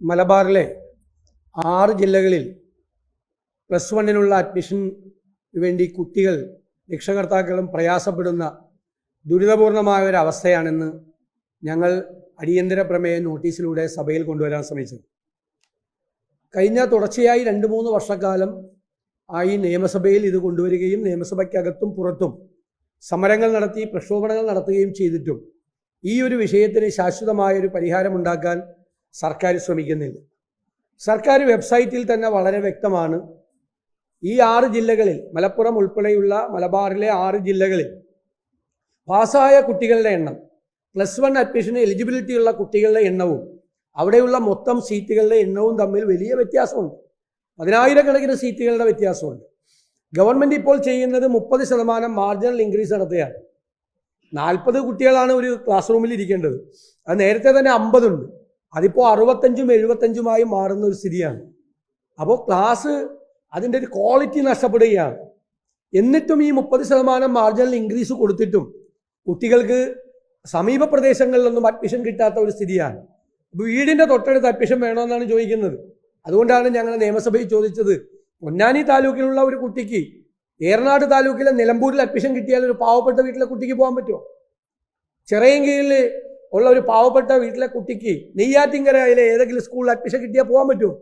മലബാറിലെ ആറ് ജില്ലകളിൽ പ്ലസ് വണ്ണിനുള്ള അഡ്മിഷൻ വേണ്ടി കുട്ടികൾ രക്ഷകർത്താക്കളും പ്രയാസപ്പെടുന്ന ദുരിതപൂർണമായ ഒരു അവസ്ഥയാണെന്ന് ഞങ്ങൾ അടിയന്തര പ്രമേയ നോട്ടീസിലൂടെ സഭയിൽ കൊണ്ടുവരാൻ ശ്രമിച്ചത് കഴിഞ്ഞ തുടർച്ചയായി രണ്ട് മൂന്ന് വർഷക്കാലം ആയി നിയമസഭയിൽ ഇത് കൊണ്ടുവരികയും നിയമസഭയ്ക്കകത്തും പുറത്തും സമരങ്ങൾ നടത്തി പ്രക്ഷോഭണങ്ങൾ നടത്തുകയും ചെയ്തിട്ടും ഈ ഒരു വിഷയത്തിന് ശാശ്വതമായൊരു പരിഹാരമുണ്ടാക്കാൻ സർക്കാർ ശ്രമിക്കുന്നില്ല. സർക്കാർ വെബ്സൈറ്റിൽ തന്നെ വളരെ വ്യക്തമാണ്. ഈ ആറ് ജില്ലകളിൽ മലപ്പുറം ഉൾപ്പെടെയുള്ള മലബാറിലെ ആറ് ജില്ലകളിൽ പാസ്സായ കുട്ടികളുടെ എണ്ണം പ്ലസ് വൺ അഡ്മിഷന് എലിജിബിലിറ്റി ഉള്ള കുട്ടികളുടെ എണ്ണവും അവിടെയുള്ള മൊത്തം സീറ്റുകളുടെ എണ്ണവും തമ്മിൽ വലിയ വ്യത്യാസമുണ്ട്. പതിനായിരക്കണക്കിന് സീറ്റുകളുടെ വ്യത്യാസമുണ്ട്. ഗവൺമെന്റ് ഇപ്പോൾ ചെയ്യുന്നത് മുപ്പത് ശതമാനം മാർജിനൽ ഇൻക്രീസ് നടത്തുകയാണ്. നാൽപ്പത് കുട്ടികളാണ് ഒരു ക്ലാസ് റൂമിൽ ഇരിക്കേണ്ടത്. അത് നേരത്തെ തന്നെ അമ്പതുണ്ട്. അതിപ്പോൾ അറുപത്തഞ്ചും എഴുപത്തഞ്ചുമായി മാറുന്ന ഒരു സ്ഥിതിയാണ്. അപ്പോൾ ക്ലാസ് അതിന്റെ ഒരു ക്വാളിറ്റി നഷ്ടപ്പെടുകയാണ്. എന്നിട്ടും ഈ മുപ്പത് ശതമാനം മാർജിനൽ ഇൻക്രീസ് കൊടുത്തിട്ടും കുട്ടികൾക്ക് സമീപ പ്രദേശങ്ങളിലൊന്നും അഡ്മിഷൻ കിട്ടാത്ത ഒരു സ്ഥിതിയാണ്. വീടിന്റെ തൊട്ടടുത്ത് അഡ്മിഷൻ വേണമെന്നാണ് ചോദിക്കുന്നത്. അതുകൊണ്ടാണ് ഞങ്ങൾ നിയമസഭയിൽ ചോദിച്ചത്. പൊന്നാനി താലൂക്കിലുള്ള ഒരു കുട്ടിക്ക് ഏറനാട് താലൂക്കിലെ നിലമ്പൂരിൽ അഡ്മിഷൻ കിട്ടിയാൽ ഒരു പാവപ്പെട്ട വീട്ടിലെ കുട്ടിക്ക് പോകാൻ പറ്റുമോ? ചിറയൻകീഴിൽ ഉള്ള ഒരു പാവപ്പെട്ട വീട്ടിലെ കുട്ടിക്ക് നെയ്യാറ്റിങ്കരയിലെ ഏതെങ്കിലും സ്കൂളിൽ അഡ്മിഷൻ കിട്ടിയാൽ പോകാൻ പറ്റുമോ?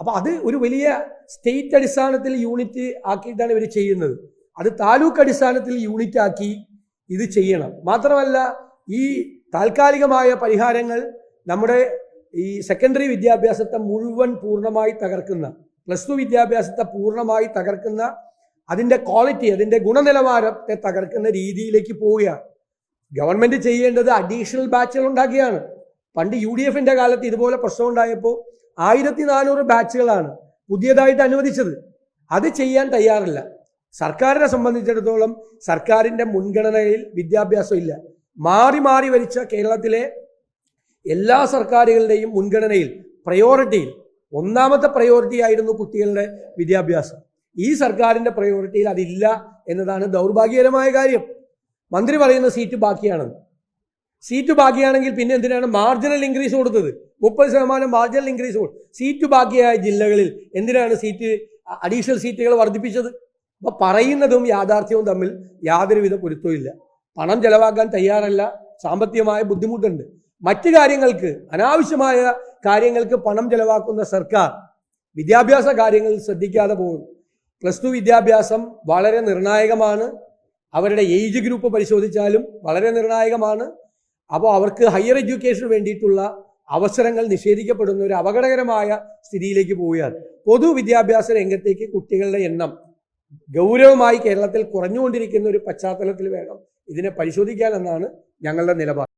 അപ്പോൾ അത് ഒരു വലിയ സ്റ്റേറ്റ് അടിസ്ഥാനത്തിൽ യൂണിറ്റ് ആക്കിയിട്ടാണ് ഇവർ ചെയ്യുന്നത്. അത് താലൂക്ക് അടിസ്ഥാനത്തിൽ യൂണിറ്റ് ആക്കി ഇത് ചെയ്യണം. മാത്രമല്ല ഈ താൽക്കാലികമായ പരിഹാരങ്ങൾ നമ്മുടെ ഈ സെക്കൻഡറി വിദ്യാഭ്യാസത്തെ മുഴുവൻ പൂർണമായി തകർക്കുന്ന പ്ലസ് ടു വിദ്യാഭ്യാസത്തെ പൂർണമായി തകർക്കുന്ന അതിന്റെ ക്വാളിറ്റി അതിന്റെ ഗുണനിലവാരത്തെ തകർക്കുന്ന രീതിയിലേക്ക് പോവുകയാണ്. ഗവൺമെന്റ് ചെയ്യേണ്ടത് അഡീഷണൽ ബാച്ചുകൾ ഉണ്ടാക്കിയാണ് പണ്ട് യു ഡി എഫിന്റെ കാലത്ത് ഇതുപോലെ പ്രശ്നം ഉണ്ടായപ്പോൾ ആയിരത്തി നാനൂറ് ബാച്ചുകളാണ് പുതിയതായിട്ട് അനുവദിച്ചത്. അത് ചെയ്യാൻ തയ്യാറില്ല. സർക്കാരിനെ സംബന്ധിച്ചിടത്തോളം സർക്കാരിന്റെ മുൻഗണനയിൽ വിദ്യാഭ്യാസം ഇല്ല. മാറി മാറി വരിച്ച കേരളത്തിലെ എല്ലാ സർക്കാരുകളുടെയും മുൻഗണനയിൽ പ്രയോറിറ്റിയിൽ ഒന്നാമത്തെ പ്രയോറിറ്റി ആയിരുന്നു കുട്ടികളുടെ വിദ്യാഭ്യാസം. ഈ സർക്കാരിന്റെ പ്രയോറിറ്റിയിൽ അതില്ല എന്നതാണ് ദൗർഭാഗ്യകരമായ കാര്യം. മന്ത്രി പറയുന്ന സീറ്റ് ബാക്കിയാണെന്ന് സീറ്റ് ബാക്കിയാണെങ്കിൽ പിന്നെ എന്തിനാണ് മാർജിനൽ ഇൻക്രീസ് കൊടുത്തത്? മുപ്പത് ശതമാനം മാർജിനൽ ഇൻക്രീസ് കൊടുത്തു സീറ്റ് ബാക്കിയായ ജില്ലകളിൽ എന്തിനാണ് സീറ്റ് അഡീഷണൽ സീറ്റുകൾ വർദ്ധിപ്പിച്ചത്? അപ്പൊ പറയുന്നതും യാഥാർത്ഥ്യവും തമ്മിൽ യാതൊരുവിധ പൊരുത്തവും പണം ചെലവാക്കാൻ തയ്യാറല്ല സാമ്പത്തികമായ ബുദ്ധിമുട്ടുണ്ട്. മറ്റു കാര്യങ്ങൾക്ക് അനാവശ്യമായ കാര്യങ്ങൾക്ക് പണം ചെലവാക്കുന്ന സർക്കാർ വിദ്യാഭ്യാസ കാര്യങ്ങളിൽ ശ്രദ്ധിക്കാതെ പോകും. പ്ലസ് ടു വിദ്യാഭ്യാസം വളരെ നിർണായകമാണ്. അവരുടെ ഏജ് ഗ്രൂപ്പ് പരിശോധിച്ചാലും വളരെ നിർണായകമാണ്. അപ്പോൾ അവർക്ക് ഹയർ എഡ്യൂക്കേഷന് വേണ്ടിയിട്ടുള്ള അവസരങ്ങൾ നിഷേധിക്കപ്പെടുന്ന ഒരു അപകടകരമായ സ്ഥിതിയിലേക്ക് പോവുകയാണ്. പൊതുവിദ്യാഭ്യാസ രംഗത്തേക്ക് കുട്ടികളുടെ എണ്ണം ഗൗരവമായി കേരളത്തിൽ കുറഞ്ഞുകൊണ്ടിരിക്കുന്ന ഒരു പശ്ചാത്തലത്തിൽ വേണം ഇതിനെ പരിശോധിക്കാൻ എന്നാണ് ഞങ്ങളുടെ നിലപാട്.